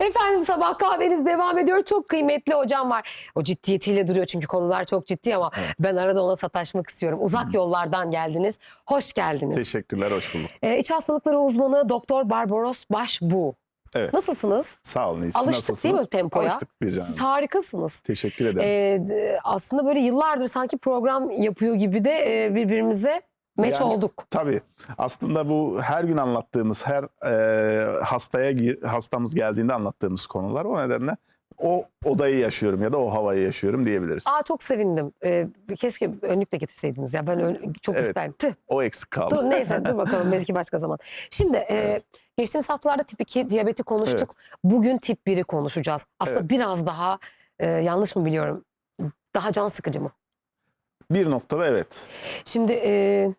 Efendim sabah kahveniz devam ediyor. Çok kıymetli hocam var. O ciddiyetiyle duruyor çünkü konular çok ciddi ama ben arada ona sataşmak istiyorum. Uzak yollardan geldiniz. Hoş geldiniz. Teşekkürler, hoş bulduk. Ee, iç hastalıkları uzmanı Doktor Barbaros Başbu. Evet. Nasılsınız? Sağ olun. Siz Alıştık değil mi nasılsınız? tempoya? Alıştık bir canım. Siz harikasınız. Teşekkür ederim. Ee, aslında böyle yıllardır sanki program yapıyor gibi de e, birbirimize meç Yani- olduk. Tabii. Aslında bu her gün anlattığımız, her e, hastaya hastamız geldiğinde anlattığımız konular. O nedenle o odayı yaşıyorum ya da o havayı yaşıyorum diyebiliriz. Aa çok sevindim. Ee, keşke önlük de getirseydiniz ya. Ben ön- çok Evet. isterim. Tüh. O eksik kaldı. Dur neyse dur bakalım belki başka zaman. Şimdi e, Evet. geçtiğimiz haftalarda tip 2 diyabeti konuştuk. Bugün tip 1'i konuşacağız. Aslında Evet. biraz daha e, yanlış mı biliyorum? Daha can sıkıcı mı? Bir noktada evet. Şimdi e,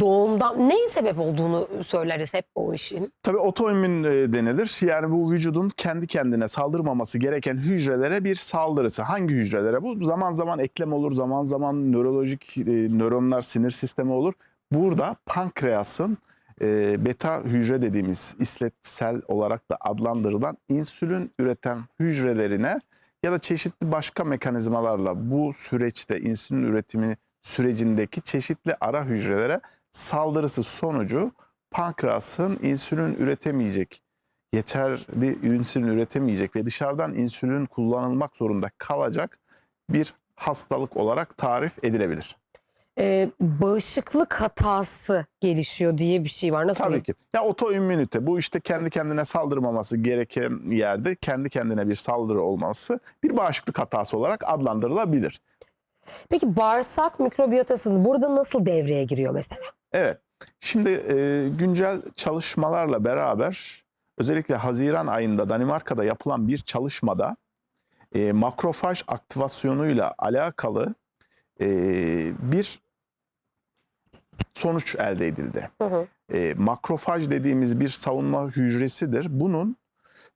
doğumdan neyin sebep olduğunu söyleriz hep o işin. Tabii otoimmün e, denilir. Yani bu vücudun kendi kendine saldırmaması gereken hücrelere bir saldırısı. Hangi hücrelere? Bu zaman zaman eklem olur, zaman zaman nörolojik e, nöronlar, sinir sistemi olur. Burada pankreasın e, beta hücre dediğimiz isletsel olarak da adlandırılan insülin üreten hücrelerine ya da çeşitli başka mekanizmalarla bu süreçte insülin üretimi sürecindeki çeşitli ara hücrelere saldırısı sonucu pankreasın insülin üretemeyecek, yeterli insülin üretemeyecek ve dışarıdan insülin kullanılmak zorunda kalacak bir hastalık olarak tarif edilebilir. E, bağışıklık hatası gelişiyor diye bir şey var. Nasıl? Tabii ki. Ya otoimmünite bu işte kendi kendine saldırmaması gereken yerde kendi kendine bir saldırı olması bir bağışıklık hatası olarak adlandırılabilir. Peki bağırsak mikrobiyotası burada nasıl devreye giriyor mesela? Evet. Şimdi e, güncel çalışmalarla beraber özellikle Haziran ayında Danimarka'da yapılan bir çalışmada e, makrofaj aktivasyonuyla alakalı e, bir sonuç elde edildi. Hı hı. E, makrofaj dediğimiz bir savunma hücresidir. Bunun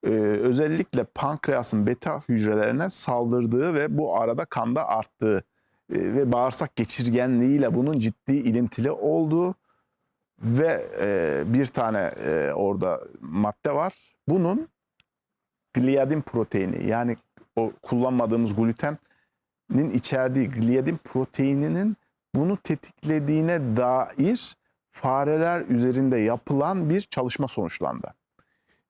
e, özellikle pankreasın beta hücrelerine saldırdığı ve bu arada kanda arttığı ve bağırsak geçirgenliğiyle bunun ciddi ilintili olduğu ve e, bir tane e, orada madde var. Bunun gliadin proteini yani o kullanmadığımız glutenin içerdiği gliadin proteininin bunu tetiklediğine dair fareler üzerinde yapılan bir çalışma sonuçlandı.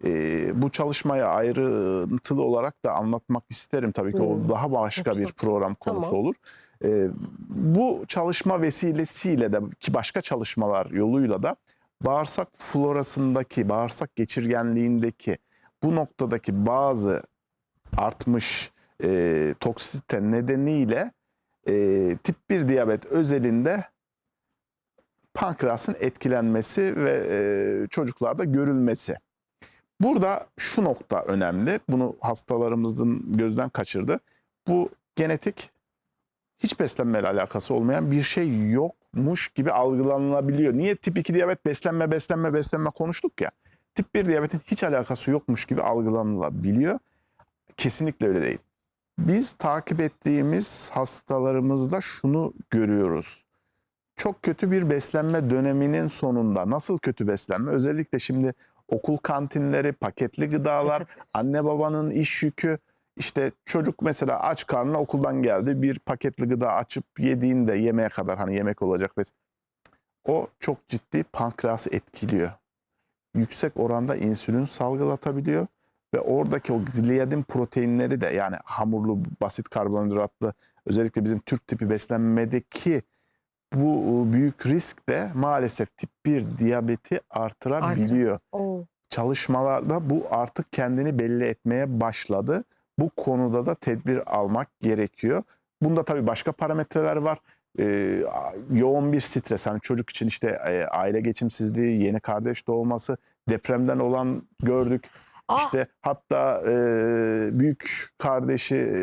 Ee, bu çalışmayı ayrıntılı olarak da anlatmak isterim tabii ki Hmm. o daha başka bir program konusu Tamam. olur. Ee, bu çalışma vesilesiyle de ki başka çalışmalar yoluyla da bağırsak florasındaki, bağırsak geçirgenliğindeki bu noktadaki bazı artmış e, toksite nedeniyle e, tip 1 diyabet özelinde pankreasın etkilenmesi ve e, çocuklarda görülmesi. Burada şu nokta önemli. Bunu hastalarımızın gözden kaçırdı. Bu genetik hiç beslenmeyle alakası olmayan bir şey yokmuş gibi algılanabiliyor. Niye tip 2 diyabet beslenme beslenme beslenme konuştuk ya. Tip 1 diyabetin hiç alakası yokmuş gibi algılanılabiliyor. Kesinlikle öyle değil. Biz takip ettiğimiz hastalarımızda şunu görüyoruz. Çok kötü bir beslenme döneminin sonunda nasıl kötü beslenme? Özellikle şimdi okul kantinleri, paketli gıdalar, Tabii. anne babanın iş yükü. işte çocuk mesela aç karnına okuldan geldi bir paketli gıda açıp yediğinde yemeğe kadar hani yemek olacak ve o çok ciddi pankreası etkiliyor. Yüksek oranda insülin salgılatabiliyor ve oradaki o gliadin proteinleri de yani hamurlu basit karbonhidratlı özellikle bizim Türk tipi beslenmedeki bu büyük risk de maalesef tip 1 diyabeti artırabiliyor çalışmalarda bu artık kendini belli etmeye başladı. Bu konuda da tedbir almak gerekiyor. Bunda tabii başka parametreler var. Ee, yoğun bir stres. Hani çocuk için işte e, aile geçimsizliği, yeni kardeş doğması, depremden olan gördük. Ah, İşte hatta e, büyük kardeşi e,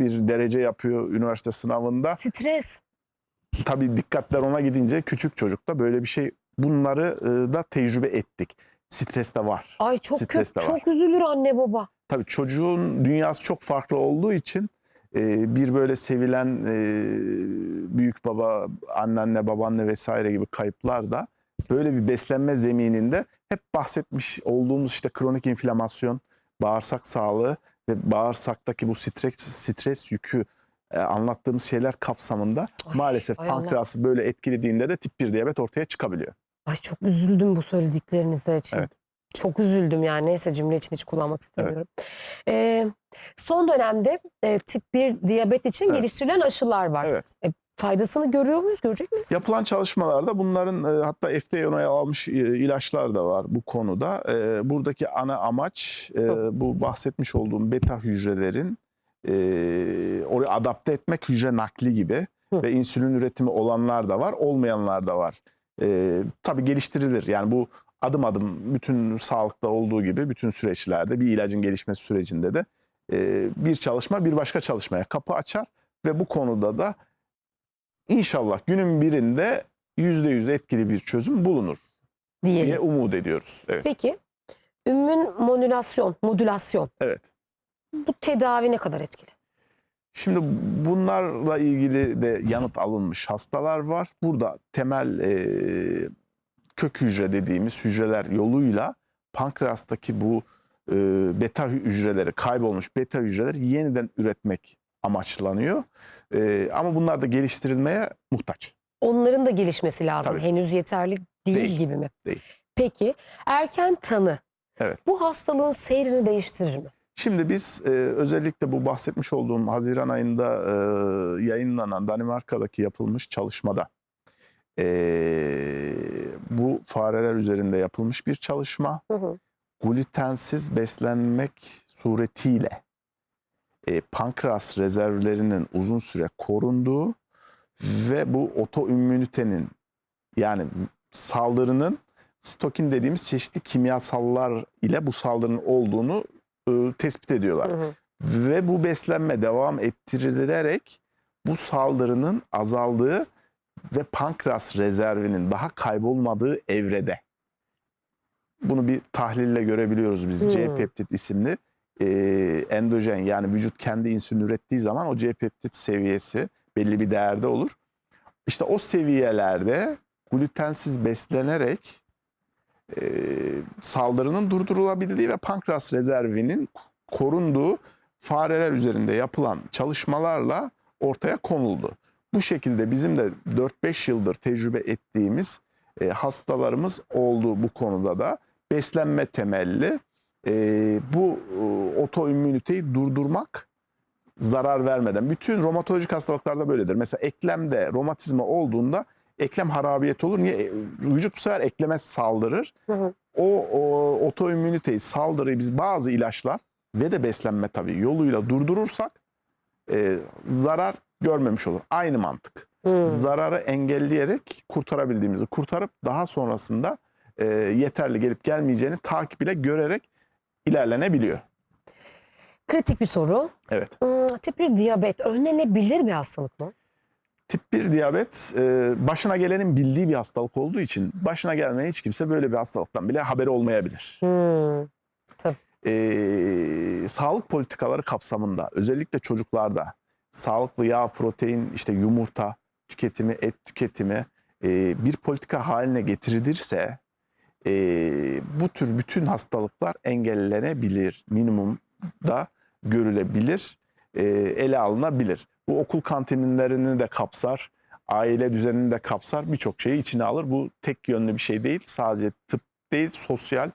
bir derece yapıyor üniversite sınavında. stres. Tabii dikkatler ona gidince küçük çocukta böyle bir şey bunları e, da tecrübe ettik. Stres de var. Ay çok Stres kötü. Çok üzülür anne baba. Tabii çocuğun dünyası çok farklı olduğu için e, bir böyle sevilen e, büyük baba, anneanne, babaanne vesaire gibi kayıplar da böyle bir beslenme zemininde hep bahsetmiş olduğumuz işte kronik inflamasyon, bağırsak sağlığı ve bağırsaktaki bu stres, stres yükü e, anlattığımız şeyler kapsamında Ay, maalesef Allah. pankreası böyle etkilediğinde de tip 1 diyabet ortaya çıkabiliyor. Ay çok üzüldüm bu söylediklerinize için. Evet. Çok üzüldüm yani. Neyse cümle için hiç kullanmak istemiyorum. Ee, son dönemde e, tip 1 diyabet için Evet. geliştirilen aşılar var. Evet. Faydasını görüyor muyuz? Görecek miyiz? Yapılan çalışmalarda bunların e, hatta FDA onayı almış e, ilaçlar da var bu konuda. E, buradaki ana amaç e, bu bahsetmiş olduğum beta hücrelerin e, oraya adapte etmek hücre nakli gibi Hı. ve insülin üretimi olanlar da var, olmayanlar da var. E, tabii geliştirilir. Yani bu adım adım bütün sağlıkta olduğu gibi bütün süreçlerde bir ilacın gelişmesi sürecinde de e, bir çalışma bir başka çalışmaya kapı açar ve bu konuda da İnşallah günün birinde yüzde yüz etkili bir çözüm bulunur diyelim. diye umut ediyoruz. Evet. Peki ümmün modülasyon, modülasyon Evet. Bu tedavi ne kadar etkili? Şimdi bunlarla ilgili de yanıt alınmış hastalar var. Burada temel e, kök hücre dediğimiz hücreler yoluyla pankreastaki bu e, beta hücreleri kaybolmuş beta hücreleri yeniden üretmek amaçlanıyor. E, ama bunlar da geliştirilmeye muhtaç. Onların da gelişmesi lazım. Tabii. Henüz yeterli değil, Değil, gibi mi? değil. Peki erken tanı Evet. bu hastalığın seyrini değiştirir mi? Şimdi biz e, özellikle bu bahsetmiş olduğum Haziran ayında e, yayınlanan Danimarka'daki yapılmış çalışmada e, bu fareler üzerinde yapılmış bir çalışma. Hı hı. Glutensiz beslenmek suretiyle e, pankreas rezervlerinin uzun süre korunduğu ve bu otoimmünitenin yani saldırının stokin dediğimiz çeşitli kimyasallar ile bu saldırının olduğunu e, tespit ediyorlar. Hı hı. Ve bu beslenme devam ettirilerek bu saldırının azaldığı ve pankreas rezervinin daha kaybolmadığı evrede. Bunu bir tahlille görebiliyoruz biz. Hmm. C-peptit isimli e, endojen yani vücut kendi insülin ürettiği zaman o C-peptit seviyesi belli bir değerde olur. İşte o seviyelerde glutensiz beslenerek e, saldırının durdurulabildiği ve pankreas rezervinin korunduğu fareler üzerinde yapılan çalışmalarla ortaya konuldu. Bu şekilde bizim de 4-5 yıldır tecrübe ettiğimiz e, hastalarımız oldu bu konuda da. Beslenme temelli e, bu e, otoimmüniteyi durdurmak zarar vermeden. Bütün romatolojik hastalıklarda böyledir. Mesela eklemde romatizma olduğunda eklem harabiyet olur. Niye? E, Vücut bu sefer ekleme saldırır. Hı hı. O, o otoimmüniteyi, saldırıyı biz bazı ilaçlar ve de beslenme tabii yoluyla durdurursak e, zarar görmemiş olur. Aynı mantık. Hı. Zararı engelleyerek kurtarabildiğimizi kurtarıp daha sonrasında e, yeterli gelip gelmeyeceğini takip ile görerek ilerlenebiliyor. Kritik bir soru. Evet. Hmm, tip 1 diyabet önlenebilir bir hastalık mı? Tip 1 diyabet e, başına gelenin bildiği bir hastalık olduğu için başına gelmeyen hiç kimse böyle bir hastalıktan bile haberi olmayabilir. Hmm. e, sağlık politikaları kapsamında özellikle çocuklarda sağlıklı yağ, protein, işte yumurta tüketimi, et tüketimi e, bir politika haline getirilirse e, bu tür bütün hastalıklar engellenebilir. Minimumda görülebilir, e, ele alınabilir. Bu okul kantinlerini de kapsar, aile düzenini de kapsar, birçok şeyi içine alır. Bu tek yönlü bir şey değil, sadece tıp değil, sosyal,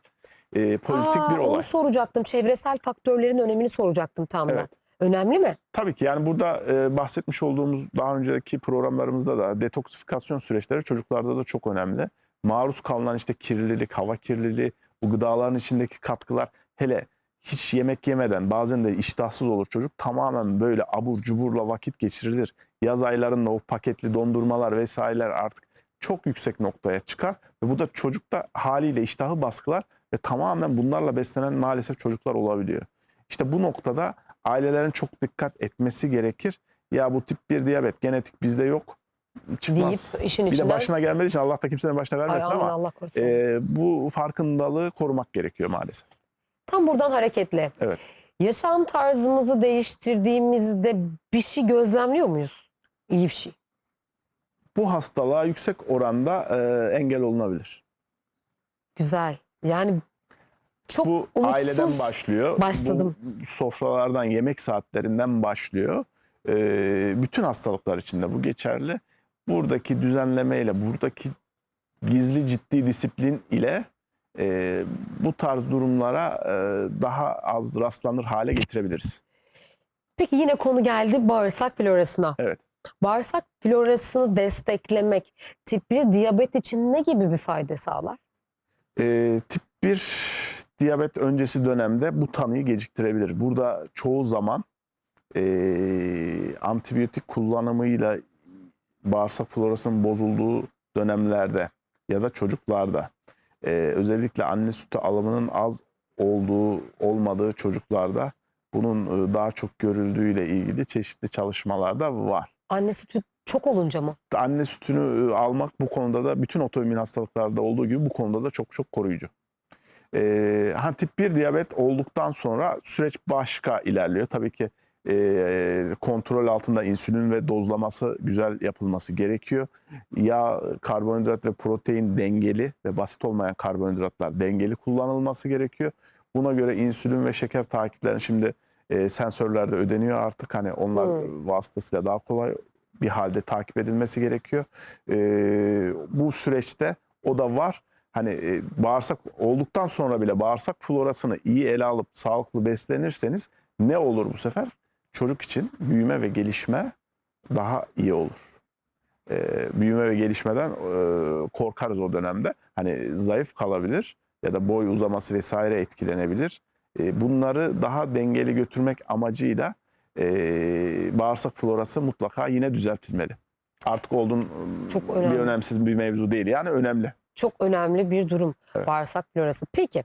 e, politik Aa, bir olay. Onu soracaktım. Çevresel faktörlerin önemini soracaktım tam da. Evet. Önemli mi? Tabii ki yani burada e, bahsetmiş olduğumuz daha önceki programlarımızda da detoksifikasyon süreçleri çocuklarda da çok önemli. Maruz kalınan işte kirlilik, hava kirliliği, bu gıdaların içindeki katkılar hele hiç yemek yemeden bazen de iştahsız olur çocuk. Tamamen böyle abur cuburla vakit geçirilir. Yaz aylarında o paketli dondurmalar vesaireler artık çok yüksek noktaya çıkar. Ve bu da çocukta haliyle iştahı baskılar ve tamamen bunlarla beslenen maalesef çocuklar olabiliyor. İşte bu noktada ailelerin çok dikkat etmesi gerekir. Ya bu tip 1 diyabet genetik bizde yok. Çıkmaz. Deyip işin bir de başına gelmediği için Allah da kimsenin başına vermesin ama Allah korusun. e, bu farkındalığı korumak gerekiyor maalesef. Tam buradan hareketle. Evet. Yaşam tarzımızı değiştirdiğimizde bir şey gözlemliyor muyuz? İyi bir şey. Bu hastalığa yüksek oranda e, engel olunabilir. Güzel. Yani Çok bu umutsuz aileden başlıyor. başladım. Bu sofralardan, yemek saatlerinden başlıyor. Ee, bütün hastalıklar içinde bu geçerli. Buradaki düzenlemeyle, buradaki gizli ciddi disiplin ile e, bu tarz durumlara e, daha az rastlanır hale getirebiliriz. Peki yine konu geldi bağırsak florasına. Evet. Bağırsak florasını desteklemek tip 1 diyabet için ne gibi bir fayda sağlar? Ee, tip 1 diyabet öncesi dönemde bu tanıyı geciktirebilir. Burada çoğu zaman ee, antibiyotik kullanımıyla bağırsak florasının bozulduğu dönemlerde ya da çocuklarda ee, özellikle anne sütü alımının az olduğu olmadığı çocuklarda bunun e, daha çok görüldüğüyle ilgili çeşitli çalışmalarda var. Anne sütü çok olunca mı? Anne sütünü e, almak bu konuda da bütün otoimmün hastalıklarda olduğu gibi bu konuda da çok çok koruyucu. Ee, ha, tip 1 diyabet olduktan sonra süreç başka ilerliyor. Tabii ki e, kontrol altında insülin ve dozlaması güzel yapılması gerekiyor. Yağ, karbonhidrat ve protein dengeli ve basit olmayan karbonhidratlar dengeli kullanılması gerekiyor. Buna göre insülin ve şeker takiplerini şimdi e, sensörlerde ödeniyor artık. Hani onlar Hmm. vasıtasıyla daha kolay bir halde takip edilmesi gerekiyor. Ee, bu süreçte o da var. Hani e, bağırsak olduktan sonra bile bağırsak florasını iyi ele alıp sağlıklı beslenirseniz ne olur bu sefer? Çocuk için büyüme ve gelişme daha iyi olur. Ee, büyüme ve gelişmeden e, korkarız o dönemde. Hani zayıf kalabilir ya da boy uzaması vesaire etkilenebilir. E, bunları daha dengeli götürmek amacıyla e, bağırsak florası mutlaka yine düzeltilmeli. Artık olduğun Çok bir önemli. önemsiz bir mevzu değil. Yani önemli. Çok önemli bir durum Evet. bağırsak florası. Peki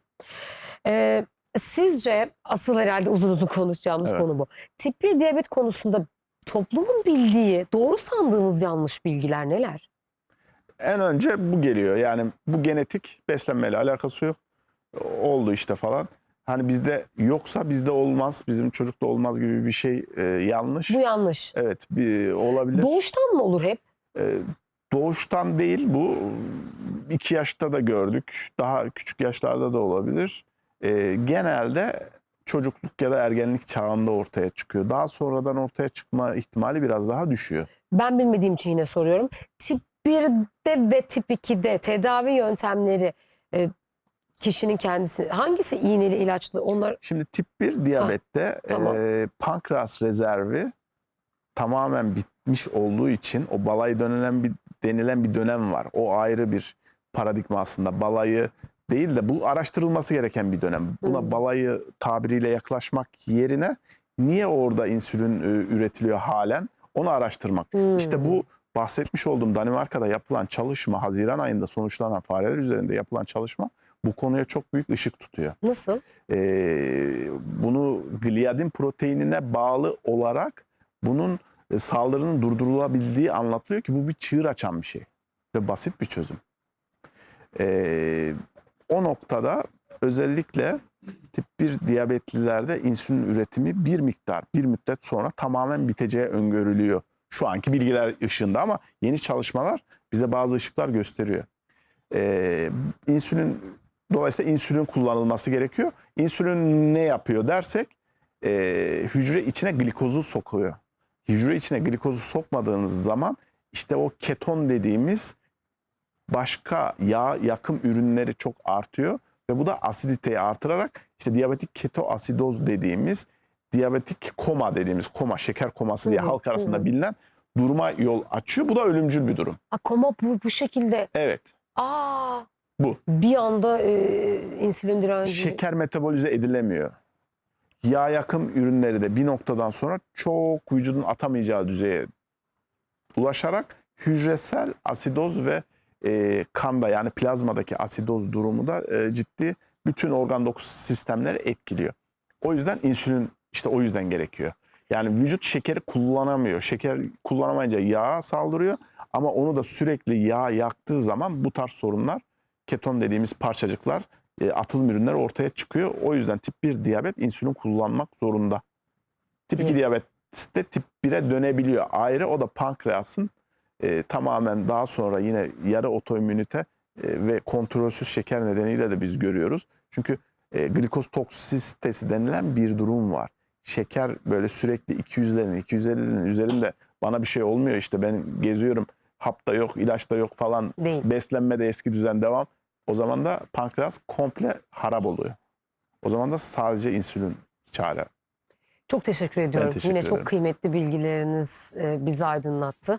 e, sizce asıl herhalde uzun uzun konuşacağımız Evet. konu bu. Tip 1 diyabet konusunda toplumun bildiği, doğru sandığımız yanlış bilgiler neler? En önce bu geliyor. Yani bu genetik beslenmeyle alakası yok. Oldu işte falan. Hani bizde yoksa bizde olmaz, bizim çocukta olmaz gibi bir şey e, yanlış. Bu yanlış. Evet, bir olabilir. Doğuştan mı olur hep? Ee, doğuştan değil bu. iki yaşta da gördük. Daha küçük yaşlarda da olabilir. Ee, genelde çocukluk ya da ergenlik çağında ortaya çıkıyor. Daha sonradan ortaya çıkma ihtimali biraz daha düşüyor. Ben bilmediğim için yine soruyorum. Tip 1'de ve tip 2'de tedavi yöntemleri e, kişinin kendisi hangisi iğneli ilaçlı onlar Şimdi tip 1 diyabette tamam. e, pankreas rezervi tamamen bitmiş olduğu için o balayı denilen bir denilen bir dönem var. O ayrı bir paradigma aslında. Balayı değil de bu araştırılması gereken bir dönem. Buna Hmm. balayı tabiriyle yaklaşmak yerine niye orada insülin e, üretiliyor halen onu araştırmak. Hmm. İşte bu bahsetmiş olduğum Danimarka'da yapılan çalışma, Haziran ayında sonuçlanan fareler üzerinde yapılan çalışma bu konuya çok büyük ışık tutuyor. nasıl? Ee, bunu gliadin proteinine bağlı olarak bunun e, saldırının durdurulabildiği anlatılıyor ki bu bir çığır açan bir şey ve basit bir çözüm. Ee, o noktada özellikle tip 1 diyabetlilerde insülin üretimi bir miktar, bir müddet sonra tamamen biteceği öngörülüyor. Şu anki bilgiler ışığında ama yeni çalışmalar bize bazı ışıklar gösteriyor. Ee, insülin Dolayısıyla insülin kullanılması gerekiyor. İnsülin ne yapıyor dersek e, hücre içine glikozu sokuyor. Hücre içine glikozu sokmadığınız zaman işte o keton dediğimiz başka yağ yakım ürünleri çok artıyor ve bu da asiditeyi artırarak işte diyabetik ketoasidoz dediğimiz diyabetik koma dediğimiz koma şeker koması diye Hı hı, halk arasında hı. bilinen duruma yol açıyor. Bu da ölümcül bir durum. Akoma bu, bu şekilde. Evet. Aa, Bu. bir anda e, insülin direnci. şeker metabolize edilemiyor. Yağ yakım ürünleri de bir noktadan sonra çok vücudun atamayacağı düzeye ulaşarak hücresel asidoz ve e, kanda yani plazmadaki asidoz durumu da e, ciddi bütün organ dokusu sistemleri etkiliyor. O yüzden insülin işte o yüzden gerekiyor. Yani vücut şekeri kullanamıyor. Şeker kullanamayınca yağa saldırıyor ama onu da sürekli yağ yaktığı zaman bu tarz sorunlar keton dediğimiz parçacıklar e, atılım ürünler ortaya çıkıyor. O yüzden tip 1 diyabet insülin kullanmak zorunda. Tip 2 Evet. diyabette tip 1'e dönebiliyor. Ayrı o da pankreasın e, tamamen daha sonra yine yarı otoimmünite e, ve kontrolsüz şeker nedeniyle de biz görüyoruz. Çünkü e, glikoz toksisitesi denilen bir durum var. Şeker böyle sürekli 200'lerin 250'lerin üzerinde bana bir şey olmuyor işte ben geziyorum hap da yok ilaç da yok falan Değil. beslenme de eski düzen devam. O zaman da pankreas komple harap oluyor. O zaman da sadece insülin çare. Çok teşekkür ediyorum. teşekkür Yine ederim. çok kıymetli bilgileriniz e, bizi aydınlattı.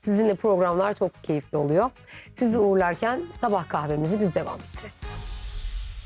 Sizinle programlar çok keyifli oluyor. Sizi uğurlarken sabah kahvemizi biz devam ettirelim.